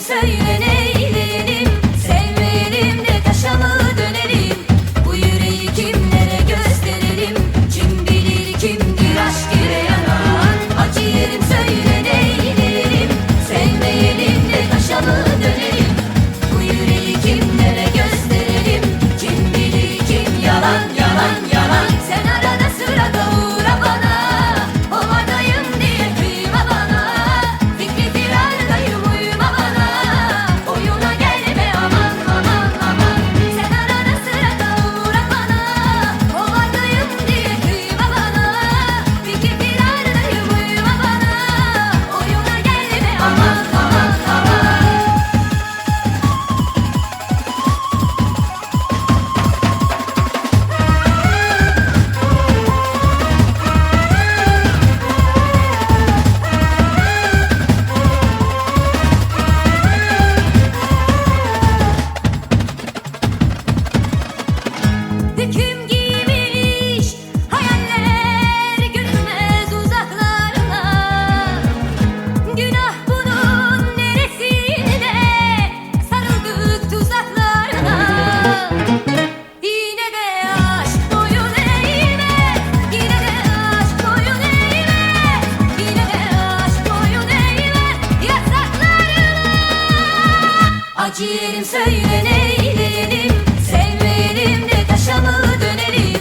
ciğerim söyle Acı yerim söyle ne Sevmeyelim de taşa dönelim.